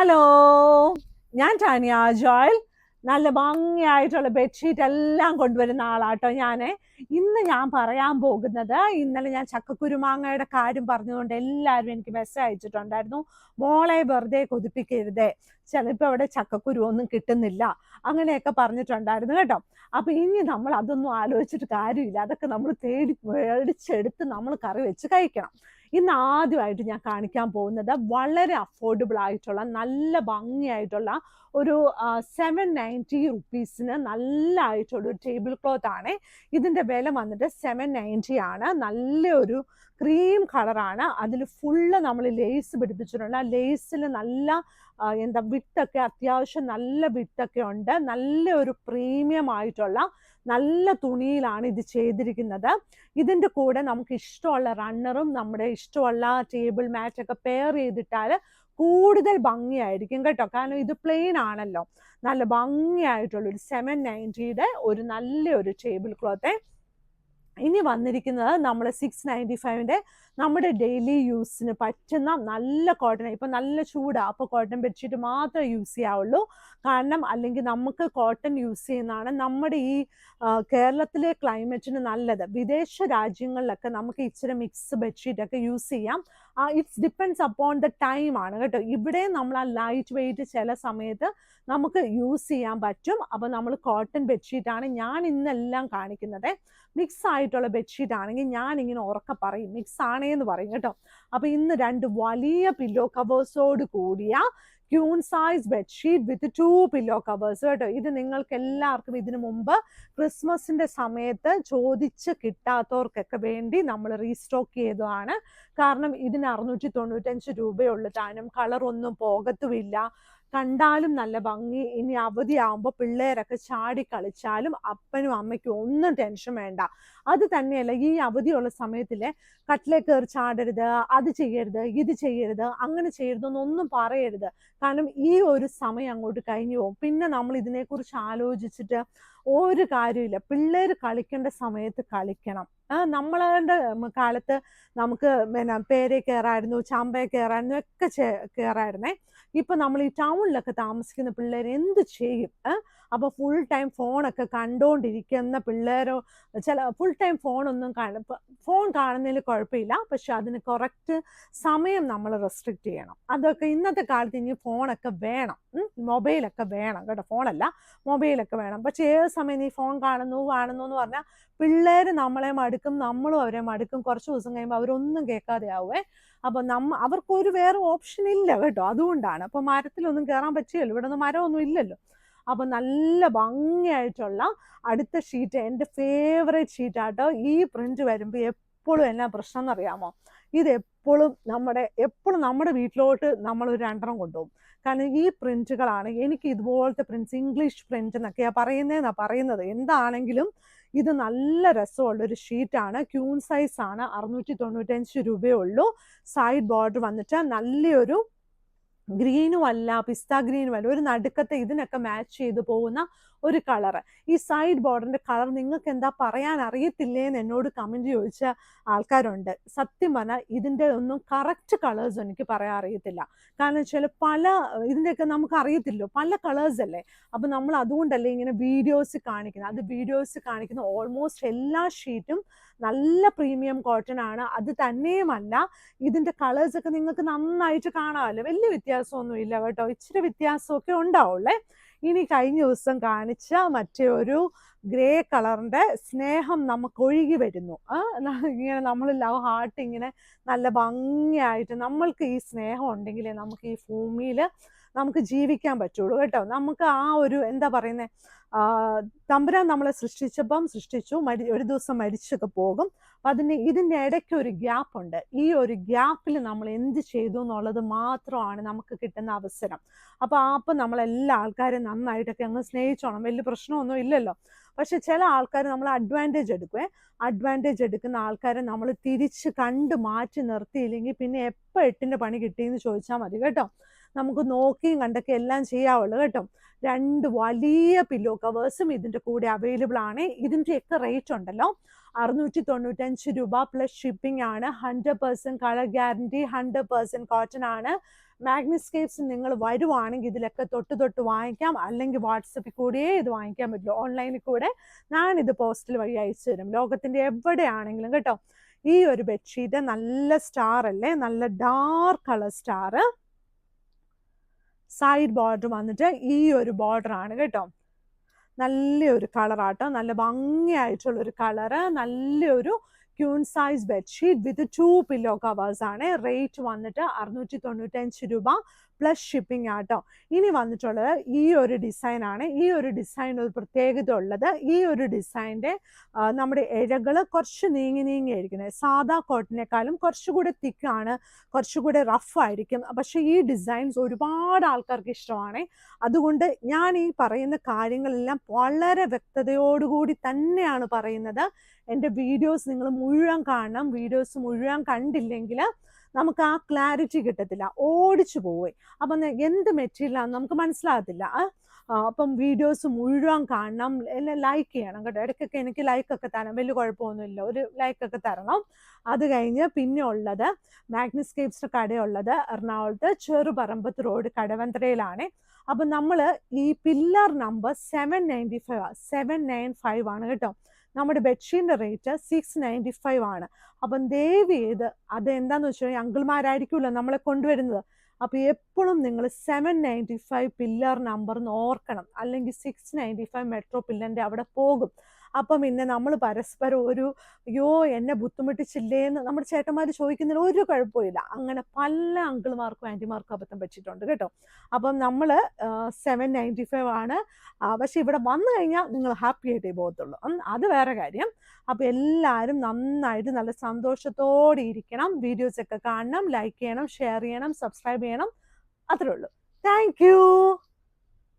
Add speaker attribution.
Speaker 1: Hello ഞാൻ Tanya Joel. നല്ല ഭംഗിയായിട്ടുള്ള bedsheet എല്ലാം കൊണ്ടുവരുന്ന ആളാട്ടോ ഞാൻ ഇന്ന് ഞാൻ പറയാൻ പോകുന്നത് ഇന്നലെ ഞാൻ ചക്കക്കുരുമാങ്ങയുടെ കാര്യം പറഞ്ഞുകൊണ്ട് എല്ലാവരും എനിക്ക് മെസ്സേജ് അയച്ചിട്ടുണ്ടായിരുന്നു. മോളെ വെറുതെ കൊതിപ്പിക്കരുതേ. ചിലപ്പോൾ അവിടെ ചക്കക്കുരു ഒന്നും കിട്ടുന്നില്ല. അങ്ങനെയൊക്കെ പറഞ്ഞിട്ടുണ്ടായിരുന്നു കേട്ടോ. അപ്പൊ ഇനി നമ്മൾ അതൊന്നും ആലോചിച്ചിട്ട് കാര്യമില്ല. അതൊക്കെ നമ്മൾ തേടി മേടിച്ചെടുത്ത് നമ്മൾ കറി വെച്ച് കഴിക്കണം. ഇന്ന് ആദ്യമായിട്ട് ഞാൻ കാണിക്കാൻ പോകുന്നത് വളരെ അഫോർഡബിൾ ആയിട്ടുള്ള നല്ല ഭംഗിയായിട്ടുള്ള ഒരു സെവൻ നയന്റി റുപ്പീസിന് നല്ല ആയിട്ടുള്ള ഒരു ടേബിൾ ക്ലോത്ത് ആണ്. ഇതിന്റെ വില വന്നിട്ട് സെവൻ നയന്റി ആണ്. നല്ലൊരു ക്രീം കളറാണ് അതിൽ ഫുള്ള് നമ്മൾ ലേസ് പിടിപ്പിച്ചിട്ടുണ്ട്. ലേസിൽ നല്ല എന്താ വിട്ടൊക്കെ അത്യാവശ്യം നല്ല വിട്ടൊക്കെ ഉണ്ട്. നല്ല ഒരു പ്രീമിയം ആയിട്ടുള്ള നല്ല തുണിയിലാണ് ഇത് ചെയ്തിരിക്കുന്നത്. ഇതിന്റെ കൂടെ നമുക്ക് ഇഷ്ടമുള്ള റണ്ണറും നമ്മുടെ ഇഷ്ടമുള്ള ടേബിൾ മാറ്റൊക്കെ പെയർ ചെയ്തിട്ടാൽ കൂടുതൽ ഭംഗിയായിരിക്കും കേട്ടോ. കാരണം ഇത് പ്ലെയിൻ ആണല്ലോ. നല്ല ഭംഗിയായിട്ടുള്ള ഒരു സെവൻ നയന്റിയുടെ ഒരു നല്ല ഒരു ടേബിൾ ക്ലോത്ത് ഇനി വന്നിരിക്കുന്നത് നമ്മൾ സിക്സ് നയന്റി ഫൈവിന്റെ നമ്മുടെ ഡെയിലി യൂസിന് പറ്റുന്ന നല്ല കോട്ടൺ ഇപ്പം നല്ല ചൂടാണ് അപ്പോൾ കോട്ടൺ ബെഡ്ഷീറ്റ് മാത്രമേ യൂസ് ചെയ്യാവുള്ളൂ. കാരണം അല്ലെങ്കിൽ നമുക്ക് കോട്ടൺ യൂസ് ചെയ്യുന്നതാണ് നമ്മുടെ ഈ കേരളത്തിലെ ക്ലൈമറ്റിന് നല്ലത്. വിദേശ രാജ്യങ്ങളിലൊക്കെ നമുക്ക് ഇച്ചിരി മിക്സ് ബെഡ്ഷീറ്റൊക്കെ യൂസ് ചെയ്യാം. It's depends upon the time ആണ് കേട്ടോ. ഇവിടെ നമ്മൾ ആ ലൈറ്റ് വെയിറ്റ് ചില സമയത്ത് നമുക്ക് യൂസ് ചെയ്യാൻ പറ്റും. അപ്പോൾ നമ്മൾ കോട്ടൺ ബെഡ്ഷീറ്റാണ് ആണ് ഞാൻ ഇന്നെല്ലാം കാണിക്കുന്നത്. മിക്സ് ആയിട്ടുള്ള ബെഡ്ഷീറ്റ് ആണെങ്കിൽ ഞാൻ ഇങ്ങനെ ഉറക്കെ പറയും. മിക്സ് ആണേന്ന് പറയും കേട്ടോ. അപ്പൊ ഇന്ന് രണ്ട് വലിയ പില്ലോ കവേഴ്സോട് കൂടിയ queen size bedsheet with two pillow covers കേട്ടോ. ഇത് നിങ്ങൾക്ക് എല്ലാവർക്കും ഇതിനു മുമ്പ് ക്രിസ്മസിന്റെ സമയത്ത് ചോദിച്ച് കിട്ടാത്തവർക്കൊക്കെ വേണ്ടി നമ്മൾ റീസ്റ്റോക്ക് ചെയ്തതാണ്. കാരണം ഇതിന് അറുന്നൂറ്റി തൊണ്ണൂറ്റഞ്ച് രൂപയുള്ളൂ താനും. കളറൊന്നും പോകത്തുമില്ല. കണ്ടാലും നല്ല ഭംഗി. ഇനി അവധിയാവുമ്പോൾ പിള്ളേരൊക്കെ ചാടി കളിച്ചാലും അപ്പനും അമ്മയ്ക്കും ഒന്നും ടെൻഷൻ വേണ്ട. അത് തന്നെയല്ല ഈ അവധിയുള്ള സമയത്തിലെ കട്ടിലേ കയറി ചാടരുത് അത് ചെയ്യരുത് ഇത് ചെയ്യരുത് അങ്ങനെ ചെയ്യരുതെന്നൊന്നും പറയരുത്. കാരണം ഈ ഒരു സമയം അങ്ങോട്ട് കഴിഞ്ഞു പോകും. പിന്നെ നമ്മൾ ഇതിനെക്കുറിച്ച് ആലോചിച്ചിട്ട് ഒരു കാര്യമില്ല പിള്ളേർ കളിക്കേണ്ട സമയത്ത് കളിക്കണം. നമ്മളുടെ കാലത്ത് നമുക്ക് പിന്നെ പേരെ കയറായിരുന്നു ചാമ്പയെ കയറായിരുന്നു ഒക്കെ കയറായിരുന്നേ. ഇപ്പൊ നമ്മൾ ഈ ടൗണിലൊക്കെ താമസിക്കുന്ന പിള്ളേർ എന്ത് ചെയ്യും? അപ്പൊ ഫുൾ ടൈം ഫോണൊക്കെ കണ്ടുകൊണ്ടിരിക്കുന്ന പിള്ളേരോ ചില ഫുൾ ടൈം ഫോണൊന്നും കാണ ഫോൺ കാണുന്നതിൽ കുഴപ്പമില്ല. പക്ഷെ അതിന് കറക്റ്റ് സമയം നമ്മൾ റെസ്ട്രിക്റ്റ് ചെയ്യണം. അതൊക്കെ ഇന്നത്തെ കാലത്ത് ഇനി ഫോണൊക്കെ വേണം. മൊബൈലൊക്കെ വേണം കേട്ടോ. ഫോണല്ല മൊബൈലൊക്കെ വേണം. പക്ഷെ ഏത് സമയം നീ ഫോൺ കാണുന്നു കാണുന്നു എന്ന് പറഞ്ഞാൽ പിള്ളേർ നമ്മളെ മടുക്കും നമ്മളും അവരെ മടുക്കും. കുറച്ച് ദിവസം കഴിയുമ്പോൾ അവരൊന്നും കേൾക്കാതെ ആവുമേ അപ്പോൾ നമ്മ അവർക്കൊരു വേറെ ഓപ്ഷൻ ഇല്ല കേട്ടോ. അതുകൊണ്ടാണ്. അപ്പോൾ മരത്തിലൊന്നും കയറാൻ പറ്റിയല്ലോ ഇവിടെ ഒന്നും മരമൊന്നും ഇല്ലല്ലോ. അപ്പോൾ നല്ല ഭംഗിയായിട്ടുള്ള അടുത്ത ഷീറ്റ് എന്റെ ഫേവറേറ്റ് ഷീറ്റാട്ടോ ഈ പ്രിന്റ് വരുമ്പോൾ എപ്പോഴും എന്നാ പ്രശ്നം എന്നറിയാമോ? ഇത് എപ്പോഴും നമ്മുടെ എപ്പോഴും നമ്മുടെ വീട്ടിലോട്ട് നമ്മൾ ഒരു രണ്ടെണ്ണം കൊണ്ടുപോകും. കാരണം ഈ പ്രിന്റുകളാണ് എനിക്ക് ഇതുപോലത്തെ പ്രിന്റ്സ് ഇംഗ്ലീഷ് പ്രിന്റ് എന്നൊക്കെയാണ് പറയുന്നതെന്നാണ് പറയുന്നത്. എന്താണെങ്കിലും ഇത് നല്ല രസമുള്ള ഒരു ഷീറ്റാണ് ക്യൂൺ സൈസ് ആണ്. അറുന്നൂറ്റി തൊണ്ണൂറ്റഞ്ച് രൂപയേ ഉള്ളൂ. സൈഡ് ബോർഡർ വന്നിട്ട് നല്ലൊരു ഗ്രീനും അല്ല പിസ്ത ഗ്രീനും അല്ല ഒരു നടുക്കത്തെ ഇതിനൊക്കെ മാച്ച് ചെയ്ത് പോകുന്ന ഒരു കളറ് ഈ സൈഡ് ബോർഡറിന്റെ കളർ നിങ്ങൾക്ക് എന്താ പറയാൻ അറിയത്തില്ലേ എന്ന് എന്നോട് കമന്റ് ചോദിച്ച ആൾക്കാരുണ്ട്. സത്യം പറഞ്ഞാൽ ഇതിന്റെ ഒന്നും കറക്റ്റ് കളേഴ്സ് എനിക്ക് പറയാൻ അറിയത്തില്ല. കാരണം വെച്ചാൽ പല ഇതിന്റെയൊക്കെ നമുക്ക് അറിയത്തില്ലോ പല കളേഴ്സ് അല്ലേ? അപ്പൊ നമ്മൾ അതുകൊണ്ടല്ലേ ഇങ്ങനെ വീഡിയോസ് കാണിക്കുന്നത്? അത് വീഡിയോസ് കാണിക്കുന്ന ഓൾമോസ്റ്റ് എല്ലാ ഷീറ്റും നല്ല പ്രീമിയം കോട്ടൺ ആണ്. അത് തന്നെയുമല്ല കളേഴ്സ് ഒക്കെ നിങ്ങൾക്ക് നന്നായിട്ട് കാണാമല്ലോ. വലിയ വ്യത്യാസമൊന്നും ഇല്ല കേട്ടോ. ഇച്ചിരി വ്യത്യാസമൊക്കെ ഉണ്ടാവുള്ളേ. ഇനി കഴിഞ്ഞ ദിവസം കാണിച്ച മറ്റേ ഒരു ഗ്രേ കളറിന്റെ സ്നേഹം നമുക്ക് ഒഴുകി വരുന്നു. ഇങ്ങനെ നമ്മൾ ലവ് ഹാർട്ട് ഇങ്ങനെ നല്ല ഭംഗിയായിട്ട് നമ്മൾക്ക് ഈ സ്നേഹം ഉണ്ടെങ്കിലേ നമുക്ക് ഈ ഭൂമിയിൽ നമുക്ക് ജീവിക്കാൻ പറ്റുള്ളൂ കേട്ടോ. നമുക്ക് ആ ഒരു എന്താ പറയുന്നത് തമ്പുരാൻ നമ്മളെ സൃഷ്ടിച്ചപ്പം സൃഷ്ടിച്ചു മരി ഒരു ദിവസം മരിച്ചൊക്കെ പോകും. അപ്പം അതിന് ഇതിന്റെ ഇടയ്ക്ക് ഒരു ഗ്യാപ്പ് ഉണ്ട്. ഈ ഒരു ഗ്യാപ്പിൽ നമ്മൾ എന്ത് ചെയ്തു എന്നുള്ളത് മാത്രമാണ് നമുക്ക് കിട്ടുന്ന അവസരം. അപ്പോൾ അപ്പം നമ്മളെല്ലാ ആൾക്കാരും നന്നായിട്ടൊക്കെ അങ്ങ് സ്നേഹിച്ചോണം. വലിയ പ്രശ്നമൊന്നും ഇല്ലല്ലോ. പക്ഷെ ചില ആൾക്കാർ നമ്മൾ അഡ്വാന്റേജ് എടുക്കുവേ. അഡ്വാന്റേജ് എടുക്കുന്ന ആൾക്കാരെ നമ്മൾ തിരിച്ച് കണ്ട് മാറ്റി നിർത്തിയില്ലെങ്കിൽ പിന്നെ എപ്പോൾ എട്ടിന്റെ പണി കിട്ടിയെന്ന് ചോദിച്ചാൽ മതി കേട്ടോ. നമുക്ക് നോക്കിയും കണ്ടൊക്കെ എല്ലാം ചെയ്യാവുള്ളൂ കേട്ടോ. രണ്ട് വലിയ പില്ലോ കവേഴ്സും ഇതിന്റെ കൂടെ അവൈലബിൾ ആണ്. ഇതിന്റെയൊക്കെ റേറ്റ് ഉണ്ടല്ലോ. അറുന്നൂറ്റി തൊണ്ണൂറ്റഞ്ച് രൂപ പ്ലസ് ഷിപ്പിംഗ് ആണ്. Hundred percent colour guarantee hundred percent cotton ആണ്. മാഗ്നിസ്കേപ്സ് നിങ്ങൾ വരുവാണെങ്കിൽ ഇതിലൊക്കെ തൊട്ട് തൊട്ട് വാങ്ങിക്കാം. അല്ലെങ്കിൽ വാട്സപ്പിൽ കൂടിയേ ഇത് വാങ്ങിക്കാൻ പറ്റുള്ളൂ. ഓൺലൈനിൽ കൂടെ ഞാനിത് പോസ്റ്റൽ വഴി അയച്ചു തരും. ലോകത്തിന്റെ എവിടെയാണെങ്കിലും കേട്ടോ. ഈ ഒരു ബെഡ്ഷീറ്റ് നല്ല സ്റ്റാർ അല്ലേ? നല്ല dark colour star side border വന്നിട്ട് ഈ ഒരു ബോർഡർ ആണ് കേട്ടോ. നല്ലൊരു കളറാട്ടോ നല്ല ഭംഗിയായിട്ടുള്ള ഒരു കളറ് നല്ലൊരു queen size bedsheet with two pillow covers ആണ്. റേറ്റ് വന്നിട്ട് അറുന്നൂറ്റി തൊണ്ണൂറ്റഞ്ച് രൂപ പ്ലസ് ഷിപ്പിംഗ് ആട്ടോ. ഇനി വന്നിട്ടുള്ളത് ഈ ഒരു ഡിസൈൻ ആണ്. ഈ ഒരു ഡിസൈൻ ഒരു പ്രത്യേകത ഉള്ളത്. ഈ ഒരു ഡിസൈന്റെ നമ്മുടെ ഇഴകൾ കുറച്ച് നീങ്ങി നീങ്ങി ആയിരിക്കുന്നത് സാധാ കോട്ടനേക്കാളും കുറച്ചുകൂടെ തിക്കാണ് കുറച്ചുകൂടെ റഫ് ആയിരിക്കും. പക്ഷേ ഈ ഡിസൈൻസ് ഒരുപാട് ആൾക്കാർക്ക് ഇഷ്ടമാണ്. അതുകൊണ്ട് ഞാൻ ഈ പറയുന്ന കാര്യങ്ങളെല്ലാം വളരെ വ്യക്തതയോടുകൂടി തന്നെയാണ് പറയുന്നത്. എന്റെ വീഡിയോസ് നിങ്ങൾ മുഴുവൻ കാണണം. വീഡിയോസ് മുഴുവൻ കണ്ടില്ലെങ്കിൽ നമുക്ക് ആ ക്ലാരിറ്റി കിട്ടത്തില്ല. ഓടിച്ചു പോവേ. അപ്പം എന്ത് മെറ്റീരിയലാണെന്ന് നമുക്ക് മനസ്സിലാകത്തില്ല. അപ്പം വീഡിയോസ് മുഴുവൻ കാണണം. എല്ലാം ലൈക്ക് ചെയ്യണം കേട്ടോ. ഇടയ്ക്കൊക്കെ എനിക്ക് ലൈക്കൊക്കെ തരണം. വലിയ കുഴപ്പമൊന്നുമില്ല. ഒരു ലൈക്കൊക്കെ തരണം. അത് കഴിഞ്ഞ് പിന്നെ ഉള്ളത് മാഗ്നിസ്കേപ്സിന്റെ കടയുള്ളത് എറണാകുളത്ത് ചെറുപറമ്പത്ത് റോഡ് കടവന്ത്രയിലാണ്. അപ്പം നമ്മൾ ഈ pillar number seven ninety five seven nine five ആണ് കേട്ടോ. നമ്മുടെ ബെഡ്ഷീറ്റിന്റെ റേറ്റ് സിക്സ് നയന്റി ഫൈവ് ആണ്. അപ്പം ദയവ് ചെയ്ത് അത് എന്താന്ന് വെച്ച് കഴിഞ്ഞാൽ അങ്കിൾമാരായിരിക്കുമല്ലോ നമ്മളെ കൊണ്ടുവരുന്നത്. അപ്പോൾ എപ്പോഴും നിങ്ങൾ seven ninety five pillar number എന്ന് ഓർക്കണം. അല്ലെങ്കിൽ സിക്സ് നയന്റി ഫൈവ് മെട്രോ പില്ലറിന്റെ അവിടെ പോകും. അപ്പം പിന്നെ നമ്മൾ പരസ്പരം ഒരു അയ്യോ എന്നെ ബുദ്ധിമുട്ടിച്ചില്ലേ എന്ന് നമ്മുടെ ചേട്ടന്മാർ ചോദിക്കുന്നതിന് ഒരു കുഴപ്പമില്ല അങ്ങനെ പല അങ്കിൾമാർക്കും ആന്റിമാർക്കും അബദ്ധം പറ്റിയിട്ടുണ്ട് കേട്ടോ. അപ്പം നമ്മൾ സെവൻ നയന്റി ഫൈവ് ആണ് പക്ഷെ ഇവിടെ വന്നു കഴിഞ്ഞാൽ നിങ്ങൾ ഹാപ്പി ആയിട്ടേ പോകത്തുള്ളൂ. അത് വേറെ കാര്യം. അപ്പോൾ എല്ലാവരും നന്നായിട്ട് നല്ല സന്തോഷത്തോടെ ഇരിക്കണം. വീഡിയോസ് ഒക്കെ കാണണം ലൈക്ക് ചെയ്യണം ഷെയർ ചെയ്യണം സബ്സ്ക്രൈബ് ചെയ്യണം. അത്രേ ഉള്ളൂ. താങ്ക്